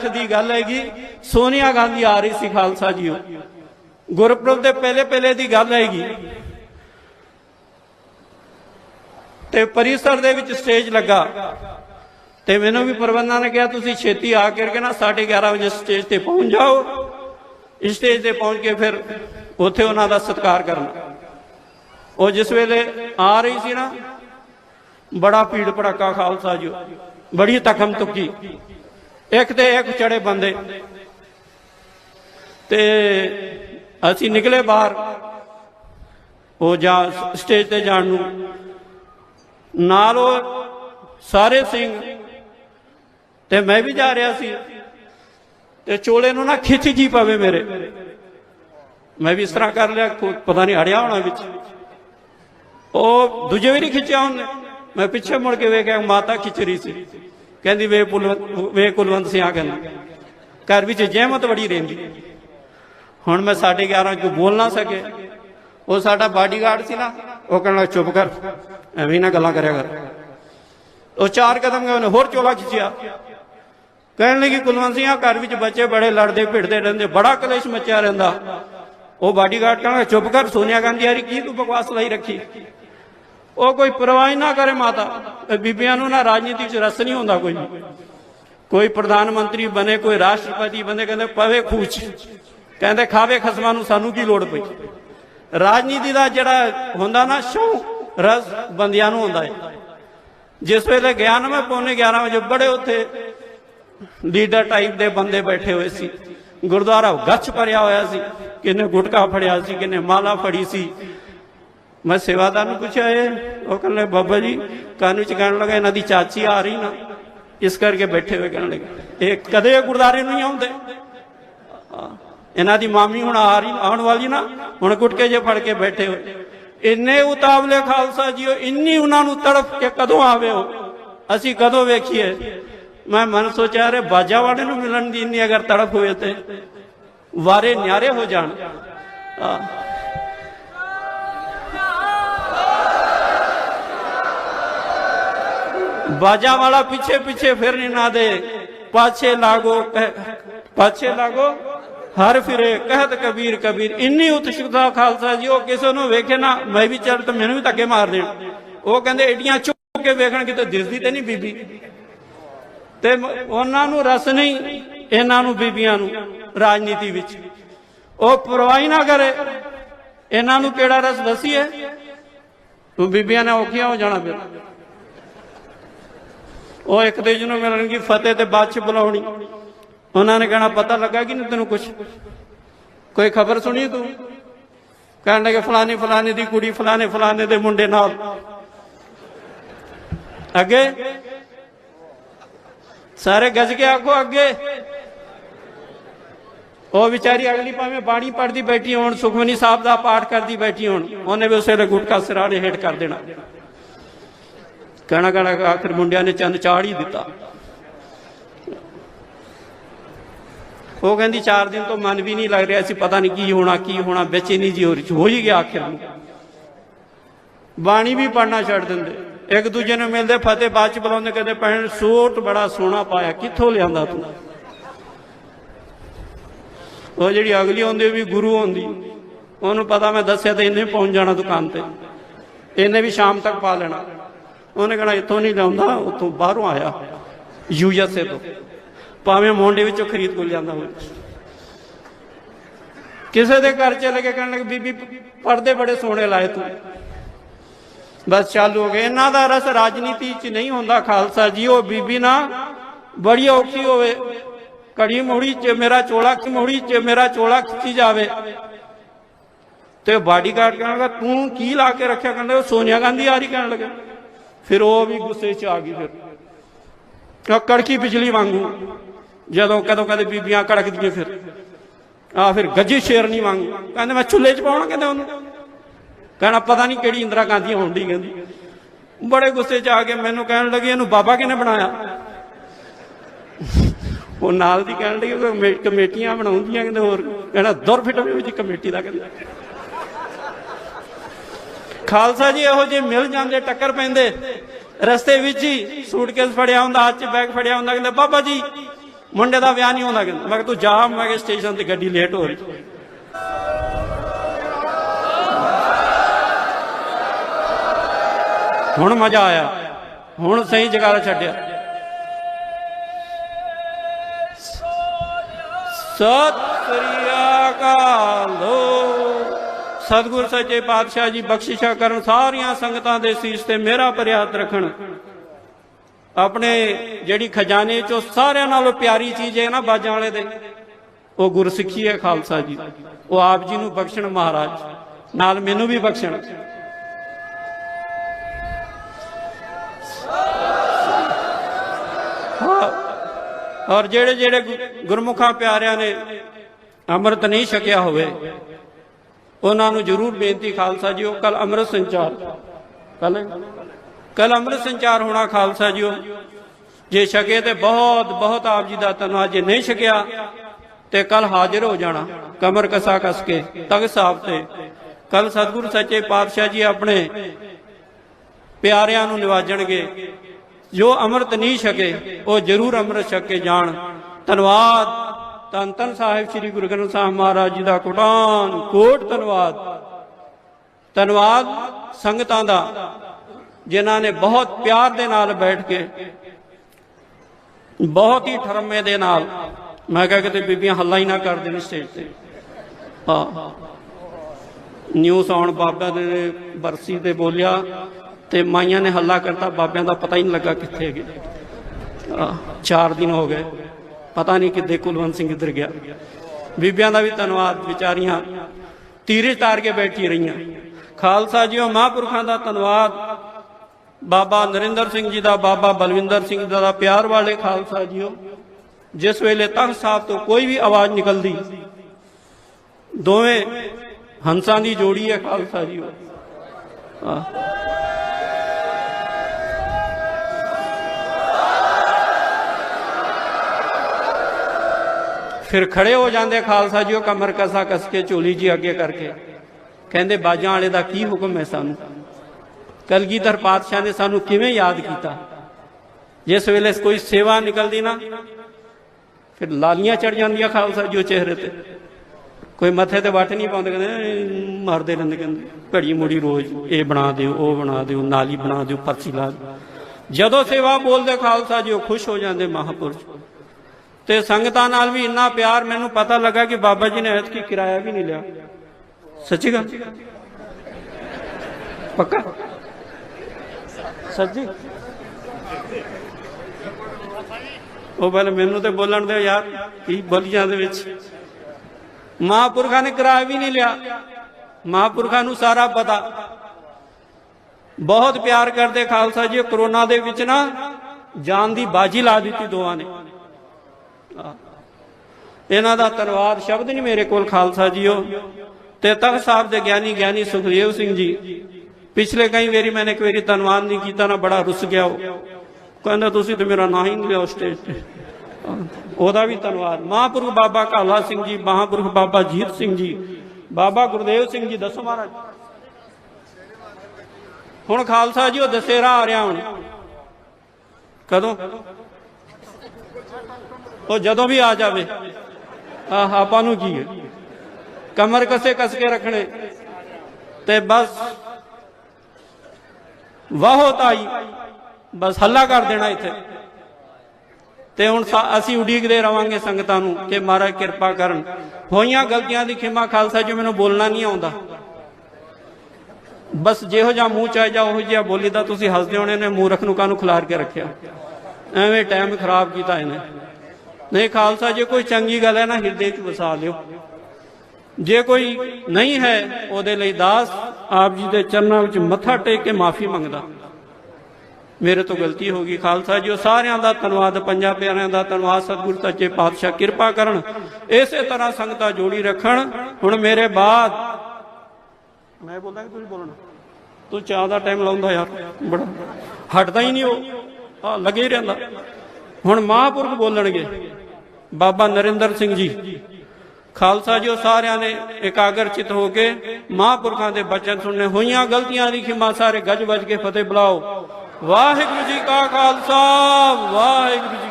2008 ਦੀ ਗੱਲ ਹੈਗੀ, ਸੋਨੀਆ ਗਾਂਧੀ ਆ ਰਹੀ ਸੀ ਖਾਲਸਾ ਜੀ ਗੁਰਪੁਰਬ ਦੇ ਪਹਿਲੇ ਪਹਿਲੇ ਦੀ ਗੱਲ ਹੈਗੀ। ਤੇ ਪਰਿਸਰ ਦੇ ਵਿੱਚ ਸਟੇਜ ਲੱਗਾ। ਤੇ ਮੈਨੂੰ ਵੀ ਪ੍ਰਬੰਧਕਾਂ ਨੇ ਕਿਹਾ, ਤੁਸੀਂ ਛੇਤੀ ਆ ਕਰਕੇ ਨਾ 11:30 ਵਜੇ ਸਟੇਜ ਤੇ ਪਹੁੰਚ ਜਾਓ। ਸਟੇਜ ਤੇ ਪਹੁੰਚ ਕੇ ਫਿਰ ਉੱਥੇ ਉਹਨਾਂ ਦਾ ਸਤਿਕਾਰ ਕਰਨਾ। ਉਹ ਜਿਸ ਵੇਲੇ ਆ ਰਹੀ ਸੀ ਨਾ, ਬੜਾ ਭੀੜ ਭੜਾਕਾ ਖਾਲਸਾ ਜੀ ਬੜੀ ਤਖਮ ਤੁਕੀ। ਇੱਕ ਤੇ ਇੱਕ ਚੜੇ ਬੰਦੇ। ਤੇ ਅਸੀਂ ਨਿਕਲੇ ਬਾਹਰ, ਉਹ ਜਾ ਸਟੇਜ ਤੇ ਜਾਣ ਨੂੰ। ਨਾਲ ਉਹ ਸਾਰੇ ਸਿੰਘ, ਤੇ ਮੈਂ ਵੀ ਜਾ ਰਿਹਾ ਸੀ। ਤੇ ਚੋਲੇ ਨੂੰ ਨਾ ਖਿੱਚ ਜੀ ਪਵੇ ਮੇਰੇ। ਮੈਂ ਵੀ ਇਸ ਤਰ੍ਹਾਂ ਕਰ ਲਿਆ ਕੋ- ਪਤਾ ਨਹੀਂ ਅੜਿਆ ਹੋਣਾ ਵਿੱਚ। ਉਹ ਦੂਜੇ ਵੀ ਨਹੀਂ ਖਿੱਚਿਆ ਉਹਨੇ। ਮੈਂ ਪਿੱਛੇ ਮੁੜ ਕੇ ਵੇਖਿਆ, ਮਾਤਾ ਖਿੱਚ ਰਹੀ ਸੀ। ਕਹਿੰਦੀ ਵੇ ਪੁਲਵੰਤ ਵੇ ਕੁਲਵੰਤ ਸਿੰਘ ਕਹਿੰਦਾ। ਘਰ ਵਿੱਚ ਜਹਿਮਤ ਬੜੀ ਰਹਿੰਦੀ। ਹੁਣ ਮੈਂ 11:30 ਕੋ ਬੋਲ ਨਾ ਸਕੇ। ਉਹ ਸਾਡਾ ਬਾਡੀਗਾਰਡ ਸੀ ਨਾ, ਉਹ ਕਹਿੰਦਾ ਚੁੱਪ ਕਰ, ਐਵੇਂ ਨਾ ਗੱਲਾਂ ਕਰਿਆ ਕਰ। ਉਹ ਚਾਰ ਕਦਮ ਗਏ, ਉਹਨੇ ਹੋਰ ਚੋਲਾ ਖਿੱਚਿਆ। ਕਹਿਣ ਲੱਗੀ, ਕੁਲਵੰਤ ਸਿੰਘ ਘਰ ਵਿੱਚ ਬੱਚੇ ਬੜੇ ਲੜਦੇ, ਭਿੜਦੇ ਰਹਿੰਦੇ, ਬੜਾ ਕਲੇਸ਼ ਮਚਿਆ ਰਹਿੰਦਾ। ਉਹ ਬਾਡੀਗਾਰਡ ਕਹਿੰਦਾ, ਚੁੱਪ ਕਰ, ਸੋਨੀਆ ਗਾਂਧੀ ਯਾਰੀ ਕੀ ਤੂੰ ਬਕਵਾਸ ਲਈ ਰੱਖੀ? ਉਹ ਕੋਈ ਪਰਵਾਹ ਨਾ ਕਰੇ ਮਾਤਾ। ਬੀਬੀਆਂ ਨੂੰ ਨਾ ਰਾਜਨੀਤੀ 'ਚ ਰਸ ਨਹੀਂ ਹੁੰਦਾ ਕੋਈ। ਕੋਈ ਪ੍ਰਧਾਨ ਮੰਤਰੀ ਬਣੇ, ਕੋਈ ਰਾਸ਼ਟਰਪਤੀ ਬਣੇ, ਕਹਿੰਦੇ ਪਵੇ ਖੂਚ। ਕਹਿੰਦੇ ਖਾਵੇ ਖਸਮਾਂ ਨੂੰ ਸਾਨੂੰ ਕੀ ਲੋੜ ਪਈ? ਰਾਜਨੀਤੀ ਦਾ ਜਿਹੜਾ ਹੁੰਦਾ ਨਾ ਸ਼ੌ, ਰਸ ਬੰਦਿਆਂ ਨੂੰ ਹੁੰਦਾ ਹੈ ਜਿਸ ਵੇਲੇ ਗਿਆ ਨਾ ਮੈਂ ਪੌਣੇ 11 ਵਜੇ, ਬੜੇ ਉੱਥੇ ਲੀਡਰ ਟਾਈਪ ਦੇ ਬੰਦੇ ਬੈਠੇ ਹੋਏ ਸੀ। ਗੁਰਦੁਆਰਾ ਗੱਛ ਭਰਿਆ ਹੋਇਆ ਸੀ। ਕਿਨੇ ਗੁਟਕਾ ਫੜਿਆ ਸੀ, ਕਿਨੇ ਮਾਲਾ ਫੜੀ ਸੀ। ਮੈਂ ਸੇਵਾਦਾਰ ਨੂੰ ਪੁੱਛਿਆ, ਇਹ ਉਹ ਕਹਿੰਦੇ, ਬਾਬਾ ਜੀ, ਕਾਨੂੰ ਚ ਕਹਿਣ ਲੱਗਾ, ਇਹਨਾਂ ਦੀ ਚਾਚੀ ਆ ਰਹੀ ਨਾ। ਇਸ ਕਰਕੇ ਬੈਠੇ ਹੋਏ ਕਹਿਣ ਲੱਗੇ। ਇਹ ਕਦੇ ਗੁਰਦਾਰੇ ਨਹੀਂ ਆਉਂਦੇ। ਇਹਨਾਂ ਦੀ ਮਾਮੀ ਹੁਣ ਆ ਰਹੀ, ਆਉਣ ਵਾਲੀ ਨਾ, ਹੁਣ ਗੁਟਕੇ ਜੇ ਫੜ ਕੇ ਬੈਠੇ ਹੋਏ। ਇੰਨੇ ਉਤਾਵਲੇ ਖਾਲਸਾ ਜੀਓ ਇੰਨੀ ਉਹਨਾਂ ਨੂੰ ਤੜਫ ਕੇ ਕਦੋਂ ਆਵੇ ਹੋ ਅਸੀਂ ਕਦੋਂ ਵੇਖੀਏ? ਮੈਂ ਮਨ ਸੋਚਿਆ ਰੇ ਬਾਜਾ ਵਾਲੇ ਨੂੰ ਮਿਲਣ ਦੀ ਇੰਨੀ ਅਗਰ ਤੜਫ ਹੋਏ ਤੇ, ਵਾਰੇ ਨਿਆਰੇ ਹੋ ਜਾਣ। ਹਾਂ ਬਾਜਾ ਵਾਲਾ ਪਿੱਛੇ ਪਿੱਛੇ ਫਿਰ ਨਹੀਂ ਨਾ ਦੇ। ਪਾਛੇ ਲਾਗੋ ਕਹਿ- ਪਾਛੇ ਲਾਗੋ। ਹਰ ਫਿਰੇ ਕਹਿਤ ਕਬੀਰ ਕਬੀਰ। ਇੰਨੀ ਉਤਸ਼ੁਕਤਾ ਖਾਲਸਾ ਜੀ, ਉਹ ਕਿਸੇ ਨੂੰ ਵੇਖੇ ਨਾ, ਮੈਂ ਵੀ ਚੱਲ ਤਾਂ ਮੈਨੂੰ ਵੀ ਧੱਕੇ ਮਾਰ ਦੇਣ। ਉਹ ਕਹਿੰਦੇ ਏਡੀਆਂ ਚੁੱਕ ਕੇ ਵੇਖਣ ਕਿਤੇ ਦਿਸਦੀ ਤੇ ਨਹੀਂ ਬੀਬੀ। ਤੇ ਉਹਨਾਂ ਨੂੰ ਰਸ ਨਹੀਂ ਇਹਨਾਂ ਨੂੰ ਬੀਬੀਆਂ ਨੂੰ ਰਾਜਨੀਤੀ ਵਿੱਚ। ਉਹ ਪਰਵਾਹ ਨਾ ਕਰੇ। ਇਹਨਾਂ ਨੂੰ ਕਿਹੜਾ ਰਸ ਦਸੀਏ? ਤੂੰ ਬੀਬੀਆਂ ਨੇ ਔਖੀਆਂ ਹੋ ਜਾਣਾ ਫਿਰ। ਉਹ ਇੱਕ ਦੂਜੇ ਨੂੰ ਮਿਲਣਗੀ ਫਤਿਹ ਤੇ ਬਾਅਦ ਚ ਬੁਲਾਉਣੀ। ਉਹਨਾਂ ਨੇ ਕਹਿਣਾ, ਪਤਾ ਲੱਗਾ ਕਿ ਨਹੀਂ ਤੈਨੂੰ ਕੁਝ ਕੋਈ ਖਬਰ ਸੁਣੀ ਤੂੰ? ਕਹਿਣ ਲੱਗੇ, ਫਲਾਣੇ ਫਲਾਣੇ ਦੀ ਕੁੜੀ, ਫਲਾਣੇ ਫਲਾਣੇ ਦੇ ਮੁੰਡੇ ਨਾਲ। ਅੱਗੇ? ਸਾਰੇ ਗੱਜ ਕੇ ਆਖੋ, ਅੱਗੇ। ਉਹ ਵਿਚਾਰੀ ਅਗਲੀ ਭਾਵੇਂ ਬਾਣੀ ਪੜਦੀ ਬੈਠੀ ਹੋਣ, ਸੁਖਮਨੀ ਸਾਹਿਬ ਦਾ ਪਾਠ ਕਰਦੀ ਬੈਠੀ ਹੋਣ, ਉਹਨੇ ਵੀ ਉਸੇ ਵੇਲੇ ਗੁਟਕਾ ਸਿਰਾਣੇ ਹੇਠ ਕਰ ਦੇਣਾ। ਕਹਿਣਾ ਕਹਿਣਾ ਆਖਰ ਮੁੰਡਿਆਂ ਨੇ ਚੰਦ ਚਾੜ ਹੀ ਦਿੱਤਾ। ਉਹ ਕਹਿੰਦੀ 4 ਦਿਨ ਤੋਂ ਮਨ ਵੀ ਨਹੀਂ ਲੱਗ ਰਿਹਾ ਸੀ ਪਤਾ ਨਹੀਂ ਕੀ ਹੋਣਾ ਕੀ ਹੋਣਾ ਬੇਚੈਨੀ ਜੀ ਹੋ ਰਹੀ, ਹੋ ਹੀ ਗਿਆ ਆਖਿਰ ਨੂੰ। ਬਾਣੀ ਵੀ ਪੜਨਾ ਛੱਡ ਦਿੰਦੇ। ਇੱਕ ਦੂਜੇ ਨੂੰ ਮਿਲਦੇ, ਫਤਿਹ ਬਾਅਦ ਚ ਬੁਲਾਉਂਦੇ, ਕਹਿੰਦੇ, ਭੈਣ, ਸੂਟ ਬੜਾ ਸੋਹਣਾ ਪਾਇਆ, ਕਿੱਥੋਂ ਲਿਆਂਦਾ ਤੂੰ? ਉਹ ਜਿਹੜੀ ਅਗਲੀ ਆਉਂਦੀ, ਉਹ ਵੀ ਗੁਰੂ ਆਉਂਦੀ। ਉਹਨੂੰ ਪਤਾ, ਮੈਂ ਦੱਸਿਆ ਤੇ ਇਹਨੇ ਪਹੁੰਚ ਜਾਣਾ ਦੁਕਾਨ ਤੇ। ਇਹਨੇ ਵੀ ਸ਼ਾਮ ਤੱਕ ਪਾ ਲੈਣਾ। ਉਹਨੇ ਕਹਣਾ, ਇੱਥੋਂ ਨਹੀਂ ਲਿਆਉਂਦਾ, ਉੱਥੋਂ ਬਾਹਰੋਂ ਆਇਆ। ਯੂਐਸਏ ਤੋਂ। ਭਾਵੇਂ ਮੋਂਡੇ ਵਿੱਚੋਂ ਖਰੀਦ ਕੋ ਲਿਆਂਦਾ ਹੋਵੇ। ਕਿਸੇ ਦੇ ਘਰ ਚਲੇ ਕੇ ਕਹਿਣ ਲੱਗੇ, ਬੀਬੀ ਪਰਦੇ ਬੜੇ ਸੋਹਣੇ ਲਾਏ ਤੂੰ। ਬਸ ਚਾਲੂ ਹੋ ਗਏ। ਇਹਨਾਂ ਦਾ ਰਸ ਰਾਜਨੀਤੀ 'ਚ ਨਹੀਂ ਹੁੰਦਾ, ਖਾਲਸਾ ਜੀ, ਉਹ ਬੀਬੀ ਨਾ ਬੜੀ ਔਖੀ ਹੋਵੇ। ਕੜੀ ਮੋੜੀ 'ਚ ਮੇਰਾ ਚੋਲਾ ਕੀ ਮੋੜੀ 'ਚ ਮੇਰਾ ਚੋਲਾ ਖਿੱਚੀ ਜਾਵੇ। ਤੇ ਬਾਡੀਗਾਰਡ ਕਹਿਣ ਲੱਗਾ, ਤੂੰ ਕੀ ਲਾ ਕੇ ਰੱਖਿਆ? ਕਹਿੰਦਾ, ਉਹ ਸੋਨੀਆ ਗਾਂਧੀ ਆ ਰਹੀ ਕਹਿਣ ਲੱਗਾ। ਫਿਰ ਉਹ ਵੀ ਗੁੱਸੇ 'ਚ ਆ ਗਈ ਫਿਰ। ਕੜਕੀ ਬਿਜਲੀ ਵਾਂਗੂ, ਜਦੋਂ ਕਦੋਂ ਕਦੇ ਬੀਬੀਆਂ ਕੜਕਦੀਆਂ ਫਿਰ। ਆ ਫਿਰ ਗੱਜੀ ਸ਼ੇਰਨੀ ਵਾਂਗੂ, ਕਹਿੰਦੇ ਮੈਂ ਚੁੱਲ੍ਹੇ 'ਚ ਪਾਉਣਾ ਕਹਿੰਦੇ ਉਹਨੂੰ? ਕਹਿਣਾ ਪਤਾ ਨਹੀਂ ਕਿਹੜੀ ਇੰਦਰਾ ਗਾਂਧੀ ਹੁੰਦੀ ਕਹਿੰਦੀ। ਬੜੇ ਗੁੱਸੇ 'ਚ ਆ ਕੇ ਮੈਨੂੰ ਕਹਿਣ ਲੱਗੀ, ਇਹਨੂੰ ਬਾਬਾ ਕਿਹਨੇ ਬਣਾਇਆ? ਉਹ ਨਾਲ ਦੀ ਕਹਿਣ ਲੱਗੀ, ਕਮੇਟੀਆਂ ਬਣਾਉਂਦੀਆਂ ਕਹਿੰਦੇ ਹੋਰ? ਕਹਿਣਾ ਦੁਰ ਫਿਟਵੇਂ ਕਮੇਟੀ ਦਾ ਕਹਿੰਦੇ। ਖਾਲਸਾ ਜੀ ਇਹੋ ਜਿਹੇ ਮਿਲ ਜਾਂਦੇ, ਟੱਕਰ ਪੈਂਦੇ। ਰਸਤੇ ਵਿੱਚ ਹੀ ਸੂਟਕੇਸ ਫੜਿਆ ਹੁੰਦਾ, ਹੱਥ 'ਚ ਬੈਗ ਫੜਿਆ ਹੁੰਦਾ, ਕਹਿੰਦੇ, ਬਾਬਾ ਜੀ, ਮੁੰਡੇ ਦਾ ਵਿਆਹ ਨਹੀਂ ਹੁੰਦਾ, ਕਹਿੰਦਾ। ਮੈਂ ਕਿਹਾ, ਤੂੰ ਜਾ, ਮੈਂ ਕਿਹਾ, ਸਟੇਸ਼ਨ ਤੇ ਗੱਡੀ ਲੇਟ ਹੋ ਰਹੀ। ਹੁਣ ਮਜ਼ਾ ਆਇਆ। ਹੁਣ ਸਹੀ ਜਗਾਰਾ ਛੱਡਿਆ। ਸਤਿ ਸ੍ਰੀ ਅਕਾਲ। ਸਤਿਗੁਰ ਸੱਚੇ ਪਾਤਸ਼ਾਹ ਜੀ ਬਖਸ਼ਿਸ਼ਾ ਕਰਨ ਸਾਰੀਆਂ ਸੰਗਤਾਂ ਦੇ ਸੀਸ ਤੇ ਮੇਰਾ ਪ੍ਰਿਆਤ ਰੱਖਣ। ਆਪਣੇ ਜਿਹੜੀ ਖਜ਼ਾਨੇ ਚੋਂ ਸਾਰਿਆਂ ਨਾਲੋਂ ਪਿਆਰੀ ਚੀਜ਼ ਹੈ ਨਾ ਬਾਜਾਂ ਵਾਲੇ ਦੇ, ਉਹ ਗੁਰਸਿੱਖੀ ਹੈ ਖਾਲਸਾ ਜੀ। ਉਹ ਆਪ ਜੀ ਨੂੰ ਬਖਸ਼ਣ ਮਹਾਰਾਜ। ਨਾਲ ਮੈਨੂੰ ਵੀ ਬਖਸ਼ਣ। ਔਰ ਜਿਹੜੇ ਜਿਹੜੇ ਗੁਰਮੁਖਾਂ ਪਿਆਰਿਆਂ ਨੇ ਅੰਮ੍ਰਿਤ ਨਹੀਂ ਛਕਿਆ ਹੋਵੇ ਉਹਨਾਂ ਨੂੰ ਜ਼ਰੂਰ ਬੇਨਤੀ, ਖਾਲਸਾ ਜੀਓ ਕੱਲ ਅੰਮ੍ਰਿਤ ਸੰਚਾਰ। ਕੱਲ ਕੱਲ ਅੰਮ੍ਰਿਤ ਸੰਚਾਰ ਹੋਣਾ, ਖਾਲਸਾ ਜੀਓ ਜੇ ਛਕੇ ਤੇ ਬਹੁਤ ਬਹੁਤ ਆਪ ਜੀ ਦਾ ਧੰਨਵਾਦ, ਜੇ ਨਹੀਂ ਛਕਿਆ ਤੇ ਕੱਲ ਹਾਜ਼ਰ ਹੋ ਜਾਣਾ, ਕਮਰ ਕਸਾ ਕਸ ਕੇ ਤਗ ਸਾਹਿਬ ਤੇ। ਕੱਲ ਸਤਿਗੁਰੂ ਸੱਚੇ ਪਾਤਸ਼ਾਹ ਜੀ ਆਪਣੇ ਪਿਆਰਿਆਂ ਨੂੰ ਨਿਵਾਜਣਗੇ। ਜੋ ਅੰਮ੍ਰਿਤ ਨਹੀਂ ਛਕੇ, ਉਹ ਜ਼ਰੂਰ ਅੰਮ੍ਰਿਤ ਛਕ ਕੇ ਜਾਣ। ਧੰਨਵਾਦ। ਧੰਨ ਧੰਨ ਸਾਹਿਬ ਸ੍ਰੀ ਗੁਰੂ ਗ੍ਰੰਥ ਸਾਹਿਬ ਮਹਾਰਾਜ ਜੀ ਦਾ ਕੋਟਾਨ ਕੋਟ ਧੰਨਵਾਦ। ਧੰਨਵਾਦ ਸੰਗਤਾਂ ਦਾ, ਜਿਨ੍ਹਾਂ ਨੇ ਬਹੁਤ ਪਿਆਰ ਦੇ ਨਾਲ ਬੈਠ ਕੇ, ਬਹੁਤ ਹੀ ਠਰਮੇ ਦੇ ਨਾਲ, ਮੈਂ ਕਿਹਾ ਕਿਤੇ ਬੀਬੀਆਂ ਹੱਲਾ ਹੀ ਨਾ ਕਰ ਦੇਣ ਸਟੇਜ ਤੇ। ਹਾਂ। ਨਿਊਜ਼ ਆਉਣ ਬਾਬਾ ਦੇ ਬਰਸੀ ਤੇ ਬੋਲਿਆ ਤੇ ਮਾਈਆਂ ਨੇ ਹੱਲਾ ਕਰਤਾ, ਬਾਬਿਆਂ ਦਾ ਪਤਾ ਹੀ ਨਹੀਂ ਲੱਗਾ ਕਿੱਥੇ ਗਏ ਚਾਰ ਦਿਨ ਹੋ ਗਏ। ਪਤਾ ਨਹੀਂ ਕਿੱਦੇ ਕੁਲਵੰਤ ਸਿੰਘ ਕਿੱਧਰ ਗਿਆ। ਬੀਬੀਆਂ ਦਾ ਵੀ ਧੰਨਵਾਦ, ਵਿਚਾਰੀਆਂ ਤੀਰੇ ਤਾਰ ਕੇ ਬੈਠੀ ਰਹੀਆਂ। ਖਾਲਸਾ ਜੀਓ ਮਹਾਂਪੁਰਖਾਂ ਦਾ ਧੰਨਵਾਦ। ਬਾਬਾ ਨਰਿੰਦਰ ਸਿੰਘ ਜੀ ਦਾ, ਬਾਬਾ ਬਲਵਿੰਦਰ ਸਿੰਘ ਜੀ ਦਾ ਪਿਆਰ ਵਾਲੇ ਖਾਲਸਾ ਜੀਓ। ਜਿਸ ਵੇਲੇ ਤਖਤ ਸਾਹਿਬ ਤੋਂ ਕੋਈ ਵੀ ਆਵਾਜ਼ ਨਿਕਲਦੀ, ਦੋਵੇਂ ਹੰਸਾਂ ਦੀ ਜੋੜੀ ਹੈ ਖਾਲਸਾ ਜੀਓ। ਫਿਰ ਖੜੇ ਹੋ ਜਾਂਦੇ ਖਾਲਸਾ ਜੀ, ਉਹ ਕਮਰ ਕਸਾ ਕਸ ਕੇ ਝੋਲੀ ਜੀ ਅੱਗੇ ਕਰਕੇ। ਕਹਿੰਦੇ, ਬਾਜਾਂ ਵਾਲੇ ਦਾ ਕੀ ਹੁਕਮ ਹੈ ਸਾਨੂੰ? ਕਲਗੀਧਰ ਪਾਤਸ਼ਾਹ ਨੇ ਸਾਨੂੰ ਕਿਵੇਂ ਯਾਦ ਕੀਤਾ? ਜਿਸ ਵੇਲੇ ਕੋਈ ਸੇਵਾ ਨਿਕਲਦੀ ਨਾ, ਫਿਰ ਲਾਲੀਆਂ ਚੜ ਜਾਂਦੀਆਂ ਖਾਲਸਾ ਜੀ ਉਹ ਚਿਹਰੇ ਤੇ। ਕੋਈ ਮੱਥੇ ਤੇ ਵੱਟ ਨਹੀਂ ਪਾਉਂਦੇ, ਕਹਿੰਦੇ, "ਐਂ ਮਾਰਦੇ ਰਹਿੰਦੇ, ਕਹਿੰਦੇ, ਘੜੀ ਮੁੜੀ ਰੋਜ਼ ਇਹ ਬਣਾ ਦਿਓ, ਉਹ ਬਣਾ ਦਿਓ, ਨਾਲੀ ਬਣਾ ਦਿਓ, ਪਰਚੀ ਲਾ ਦਿਓ। ਜਦੋਂ ਸੇਵਾ ਬੋਲਦੇ ਖਾਲਸਾ ਜੀ, ਉਹ ਖੁਸ਼ ਹੋ ਜਾਂਦੇ ਮਹਾਪੁਰਸ਼। ਤੇ ਸੰਗਤਾਂ ਨਾਲ ਵੀ ਇੰਨਾ ਪਿਆਰ ਮੈਨੂੰ ਪਤਾ ਲੱਗਾ ਕਿ ਬਾਬਾ ਜੀ ਨੇ ਐਤਕੀ ਕਿਰਾਇਆ ਵੀ ਨਹੀਂ ਲਿਆ। ਸੱਚੀ ਗੱਲ? ਪੱਕਾ? ਸੱਚੀ? ਉਹ ਬਲ ਮੈਨੂੰ ਤੇ ਬੋਲਣ ਦੇ ਯਾਰ, ਕੀ ਬੋਲੀਆਂ ਦੇ ਵਿੱਚ? ਮਹਾਂਪੁਰਖਾਂ ਨੇ ਕਿਰਾਇਆ ਵੀ ਨਹੀਂ ਲਿਆ। ਮਹਾਂਪੁਰਖਾਂ ਨੂੰ ਸਾਰਾ ਪਤਾ। ਬਹੁਤ ਪਿਆਰ ਕਰਦੇ ਖਾਲਸਾ ਜੀ ਕੋਰੋਨਾ ਦੇ ਵਿੱਚ ਨਾ ਜਾਨ ਦੀ ਬਾਜੀ ਲਾ ਦਿੱਤੀ ਦੋਵਾਂ ਨੇ। ਇਹਨਾਂ ਦਾ ਧੰਨਵਾਦ ਸ਼ਬਦ ਨਹੀਂ ਮੇਰੇ ਕੋਲ, ਖਾਲਸਾ ਜੀਓ। ਤੇ ਤਖਤ ਸਾਹਿਬ ਦੇ ਗਿਆਨੀ ਗਿਆਨੀ ਸੁਖਦੇਵ ਸਿੰਘ ਜੀ, ਪਿਛਲੇ ਕਈ ਵਾਰੀ ਮੈंने ਇੱਕ ਵਾਰੀ ਧੰਨਵਾਦ ਨਹੀਂ ਕੀਤਾ, ਨਾ ਬੜਾ ਰੁੱਸ ਗਿਆ ਉਹ। ਕਹਿੰਦਾ, ਤੁਸੀਂ ਤੇ ਮੇਰਾ ਨਾਂ ਹੀ ਨਹੀਂ ਲਿਆ ਸਟੇਜ ਤੇ। ਉਹਦਾ ਵੀ ਧੰਨਵਾਦ। ਮਹਾਂਪੁਰਖ ਬਾਬਾ ਕਾਲਾ ਸਿੰਘ ਜੀ, ਮਹਾਂਪੁਰਖ ਬਾਬਾ ਜੀਤ ਸਿੰਘ ਜੀ, ਬਾਬਾ ਗੁਰਦੇਵ ਸਿੰਘ ਜੀ, ਦੱਸੋ ਮਹਾਰਾਜ। ਹੁਣ ਖਾਲਸਾ ਜੀ ਉਹ ਦਸੇਰਾ ਆ ਰਿਹਾ ਹੁਣ। ਕਦੋਂ? ਉਹ ਜਦੋਂ ਵੀ ਆ ਜਾਵੇ। ਆਹ ਆਪਾਂ ਨੂੰ ਕੀ ਹੈ? ਕਮਰ ਕਸੇ ਕਸ ਕੇ ਰੱਖਣੇ। ਤੇ ਬਸ ਵਾਹੋ ਤਾਈ, ਬਸ ਹੱਲਾ ਕਰ ਦੇਣਾ ਇੱਥੇ। ਤੇ ਹੁਣ ਅਸੀਂ ਉਡੀਕਦੇ ਰਵਾਂਗੇ ਸੰਗਤਾਂ ਨੂੰ ਕਿ ਮਹਾਰਾਜ ਕਿਰਪਾ ਕਰਨ। ਹੋਈਆਂ ਗਲਤੀਆਂ ਦੀ ਖਿਮਾ ਖਾਲਸਾ ਜੀ ਮੈਨੂੰ ਬੋਲਣਾ ਨਹੀਂ ਆਉਂਦਾ। ਬਸ ਜਿਹੋ ਜਿਹਾ ਮੂੰਹ ਚਾਹ ਜਾ ਉਹ ਜਿਹਾ ਬੋਲੀ ਦਾ ਤੁਸੀਂ ਹੱਸਦੇ ਹੋਣੇ ਨੇ, ਮੂਰਖ ਨੂੰ ਕਾਹਨੂੰ ਖਿਲਾਰ ਕੇ ਰੱਖਿਆ? ਐਵੇਂ ਟਾਈਮ ਖਰਾਬ ਕੀਤਾ ਇਹਨੇ। ਨਹੀਂ ਖਾਲਸਾ ਜੇ ਕੋਈ ਚੰਗੀ ਗੱਲ ਹੈ ਨਾ ਹਿਰਦੇ 'ਚ ਵਸਾ ਲਿਓ। ਜੇ ਕੋਈ ਨਹੀਂ ਹੈ ਉਹਦੇ ਲਈ ਦਾਸ ਆਪ ਜੀ ਦੇ ਚਰਨਾਂ ਵਿੱਚ ਮੱਥਾ ਟੇਕ ਕੇ ਮਾਫੀ ਮੰਗਦਾ। ਮੇਰੇ ਤੋਂ ਗਲਤੀ ਹੋ ਗਈ ਖਾਲਸਾ ਜੀ ਉਹ ਸਾਰਿਆਂ ਦਾ ਧੰਨਵਾਦ ਪੰਜਾਂ ਪਿਆਰਿਆਂ ਦਾ ਧੰਨਵਾਦ ਸਤਿਗੁਰੂ ਸੱਚੇ ਪਾਤਸ਼ਾਹ ਕਿਰਪਾ ਕਰਨ। ਇਸੇ ਤਰ੍ਹਾਂ ਸੰਗਤਾਂ ਜੋੜੀ ਰੱਖਣ। ਹੁਣ ਮੇਰੇ ਬਾਅਦ ਮੈਂ ਬੋਲਦਾ ਕਿ ਤੁਸੀਂ ਬੋਲਣਾ? ਤੂੰ ਚਾਹ ਦਾ ਟਾਈਮ ਲਾਉਂਦਾ ਯਾਰ ਬੜਾ। ਹਟਦਾ ਹੀ ਨਹੀਂ ਉਹ। ਆ ਲੱਗੇ ਰਹਿੰਦਾ। ਹੁਣ ਮਹਾਂਪੁਰਖ ਬੋਲਣਗੇ। ਬਾਬਾ ਨਰਿੰਦਰ ਸਿੰਘ ਜੀ। ਖਾਲਸਾ ਜੀ, ਉਹ ਸਾਰਿਆਂ ਨੇ ਇਕਾਗਰ ਚਿਤ ਹੋ ਕੇ ਮਹਾਂਪੁਰਖਾਂ ਦੇ ਬਚਨ ਸੁਣਨੇ, ਹੋਈਆਂ ਗਲਤੀਆਂ ਦੀ ਖਿਮਾ ਸਾਰੇ ਗੱਜ ਵੱਜ ਕੇ ਫਤਿਹ ਬੁਲਾਓ। ਵਾਹਿਗੁਰੂ ਜੀ ਕਾ ਖਾਲਸਾ, ਵਾਹਿਗੁਰੂ ਜੀ